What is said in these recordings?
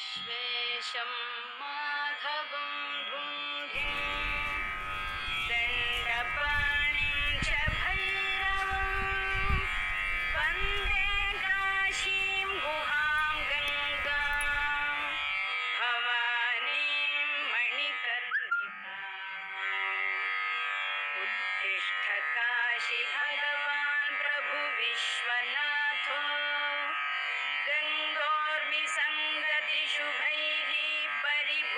विश्वेशं माधवं धुन्धिं दण्डपाणिं च गुहां गङ्गां भवानीं मणिकर्णिकाम् उत्तिष्ठ काशी भगवान् प्रभु विश्वनाथो गङ्गोर्मिसङ्गति शुभैः परिभूषितोऽब्जैः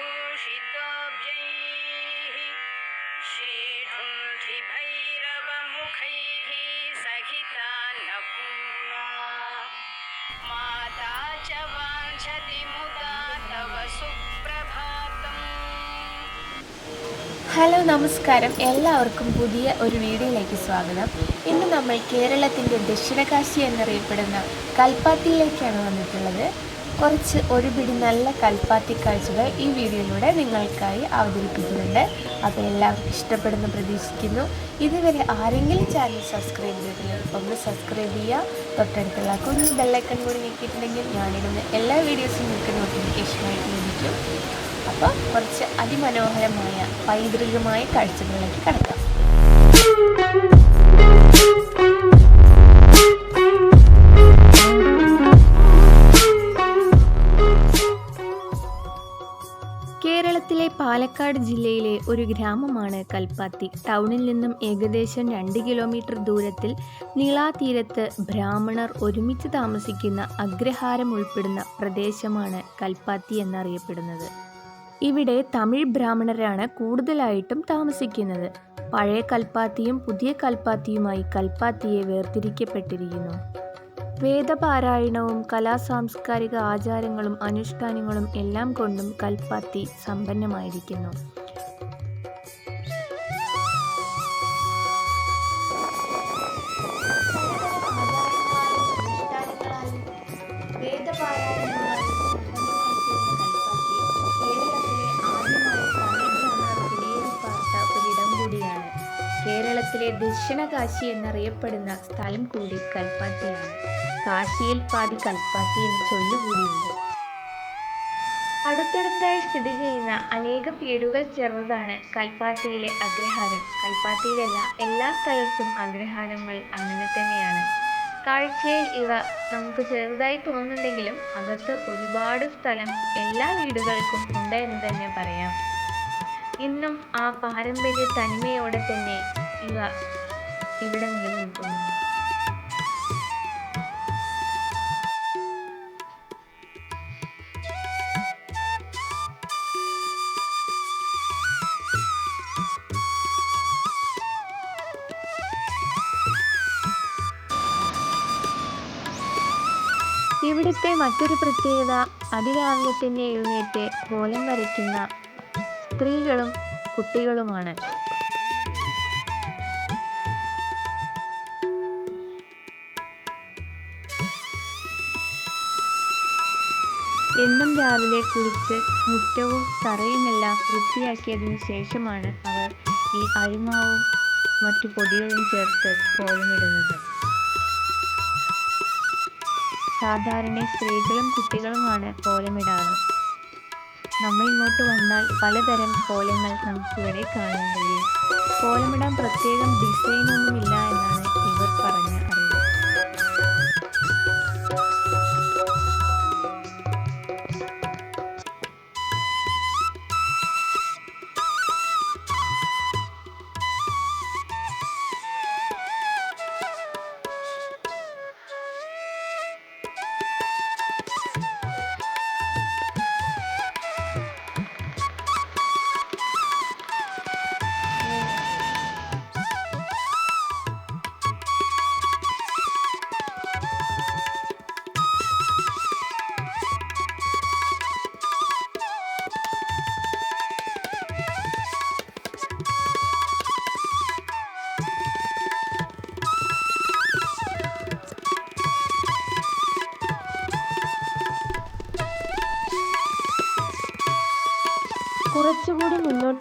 श्रीढुण्ठिभैरवमुखैः सहिता नपूर्णा माता च वाञ्छति मुदा तव सुप्रभातम्। ഹലോ നമസ്കാരം. എല്ലാവർക്കും പുതിയ ഒരു വീഡിയോയിലേക്ക് സ്വാഗതം. ഇന്ന് നമ്മൾ കേരളത്തിന്റെ ദക്ഷിണകാശി എന്നറിയപ്പെടുന്ന കൽപ്പാത്തിയിലേക്കാണ് വന്നിട്ടുള്ളത്. കുറച്ച് ഒരു പിടി നല്ല കൽപ്പാത്തി കാഴ്ചകൾ ഈ വീഡിയോയിലൂടെ നിങ്ങൾക്കായി അവതരിപ്പിക്കുന്നുണ്ട്. അപ്പോൾ എല്ലാവർക്കും ഇഷ്ടപ്പെടുന്നു പ്രതീക്ഷിക്കുന്നു. ഇതുവരെ ആരെങ്കിലും ചാനൽ സബ്സ്ക്രൈബ് ചെയ്തില്ലെങ്കിൽ ഒന്ന് സബ്സ്ക്രൈബ് ചെയ്യുക. തൊട്ടടുത്തുള്ള കുഞ്ഞു ബെല്ലൈക്കൺ കൂടി നീക്കിയിട്ടുണ്ടെങ്കിൽ ഞാനിടുന്ന എല്ലാ വീഡിയോസും നിങ്ങൾക്ക് ലഭിക്കും അപ്പോൾ കുറച്ച് അതിമനോഹരമായ പൈതൃകമായ കാഴ്ചകളിലേക്ക് കടക്കാം. കേരളത്തിലെ പാലക്കാട് ജില്ലയിലെ ഒരു ഗ്രാമമാണ് കൽപ്പാത്തി. ടൗണിൽ നിന്നും ഏകദേശം രണ്ട് കിലോമീറ്റർ ദൂരത്തിൽ നീളാതീരത്ത് ബ്രാഹ്മണർ ഒരുമിച്ച് താമസിക്കുന്ന അഗ്രഹാരം ഉൾപ്പെടുന്ന പ്രദേശമാണ് കൽപ്പാത്തി എന്നറിയപ്പെടുന്നത്. ഇവിടെ തമിഴ് ബ്രാഹ്മണരാണ് കൂടുതലായിട്ടും താമസിക്കുന്നത്. പഴയ കൽപ്പാത്തിയും പുതിയ കൽപ്പാത്തിയുമായി കൽപ്പാത്തിയെ വേർതിരിക്കപ്പെട്ടിരിക്കുന്നു. വേദപാരായണവും കലാസാംസ്കാരിക ആചാരങ്ങളും അനുഷ്ഠാനങ്ങളും എല്ലാം കൊണ്ടും കൽപ്പാത്തി സമ്പന്നമായിരിക്കുന്നു. കേരളത്തിലെ ദക്ഷിണകാശി എന്നറിയപ്പെടുന്ന സ്ഥലം കൂടി കൽപ്പാത്തിയാണ്. കാശിയിൽ പാതി കൽപ്പാത്തി എന്ന് ചൊല്ലുകൂടിയുണ്ട്. അടുത്തടുത്തായി സ്ഥിതി ചെയ്യുന്ന അനേകം വീടുകൾ ചേർന്നതാണ് കൽപ്പാത്തിയിലെ അഗ്രഹാരം. കൽപ്പാത്തിയിലല്ല എല്ലാ സ്ഥലത്തും അഗ്രഹാരങ്ങൾ അങ്ങനെ തന്നെയാണ്. കാഴ്ചയിൽ ഇവ നമുക്ക് ചെറുതായി തോന്നുന്നുണ്ടെങ്കിലും അകത്ത് ഒരുപാട് സ്ഥലം എല്ലാ വീടുകൾക്കും ഉണ്ട് എന്ന് തന്നെ പറയാം. ഇന്നും ആ പാരമ്പര്യ തനിമയോടെ തന്നെ ഇവ ഇവിടെ നിലനിൽക്കുന്നു. ഇവിടുത്തെ മറ്റൊരു പ്രത്യേകത അതിരാവിലെ തന്നെ എഴുന്നേറ്റ് കോലം വരയ്ക്കുന്ന സ്ത്രീകളും കുട്ടികളുമാണ്. എന്നും രാവിലെ കുളിച്ച് മുറ്റവും തറയുമെല്ലാം വൃത്തിയാക്കിയതിനു ശേഷമാണ് അവർ ഈ അരിമാവും മറ്റു പൊടികളും ചേർത്ത് കോലമിടുന്നത്. സാധാരണ സ്ത്രീകളും കുട്ടികളുമാണ് കോലമിടാറ്. നമ്മൾ ഇങ്ങോട്ട് വന്നാൽ പലതരം കോലങ്ങൾ നമുക്കിവിടെ കാണാൻ കഴിയും. കോലമിടാൻ പ്രത്യേകം ഡിസൈനൊന്നുമില്ല എന്നാണ് ഇവർ പറഞ്ഞ you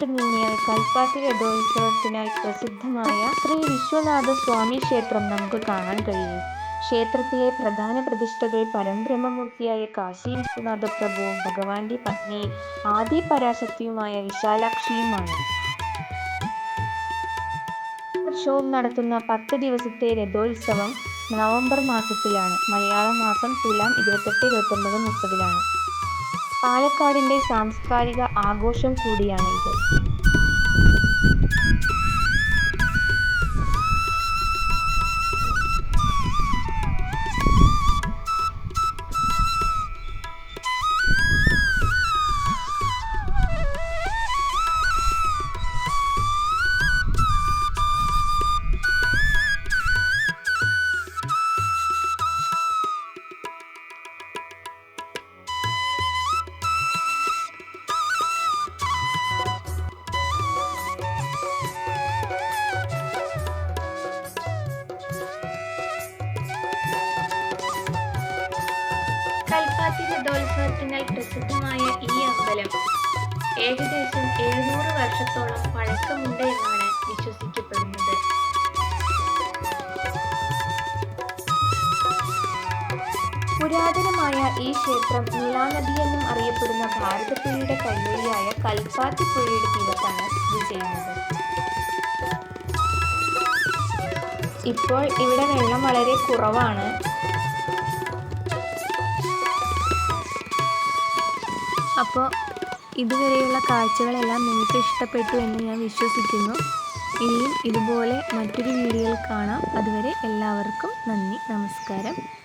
നീങ്ങിയാൽ കൽപ്പാത്തി രഥോത്സവത്തിനാൽ പ്രസിദ്ധമായ ശ്രീ വിശ്വനാഥ സ്വാമി ക്ഷേത്രം നമുക്ക് കാണാൻ കഴിയും. ക്ഷേത്രത്തിലെ പ്രധാന പ്രതിഷ്ഠകൾ പരംബ്രഹ്മമൂർത്തിയായ കാശി വിശ്വനാഥ പ്രഭുവും ഭഗവാന്റെ പത്നി ആദി പരാശക്തിയുമായ വിശാലാക്ഷിയുമാണ്. വർഷവും നടത്തുന്ന പത്ത് ദിവസത്തെ രഥോത്സവം നവംബർ മാസത്തിലാണ്. മലയാള മാസം തുലാം ഇരുപത്തെട്ട് ഇരുപത്തൊമ്പത് മുപ്പതിലാണ്. പാലക്കാടിന്റെ സാംസ്കാരിക ആഘോഷം കൂടിയാണ് കൽപ്പാത്തി പ്രസിദ്ധമായ ഈ അമ്പലം ഏകദേശം എഴുന്നൂറ് വർഷത്തോളം പഴക്കമുണ്ട് എന്നാണ് വിശ്വസിക്കപ്പെടുന്നത്. പുരാതനമായ ഈ ക്ഷേത്രം നീലാനദി എന്നും അറിയപ്പെടുന്ന ഭാരതപ്പുഴയുടെ കൈവഴിയായ കൽപ്പാത്തി പുഴയുടെ തീരത്താണ് സ്ഥിതി ചെയ്യുന്നത്. ഇപ്പോൾ ഇവിടെ വെള്ളം വളരെ കുറവാണ്. അപ്പോൾ ഇതുവരെയുള്ള കാഴ്ചകളെല്ലാം നിങ്ങൾക്ക് ഇഷ്ടപ്പെട്ടു എന്ന് ഞാൻ വിശ്വസിക്കുന്നു. ഇനിയും ഇതുപോലെ മറ്റൊരു വീഡിയോയിൽ കാണാം. അതുവരെ എല്ലാവർക്കും നന്ദി നമസ്കാരം.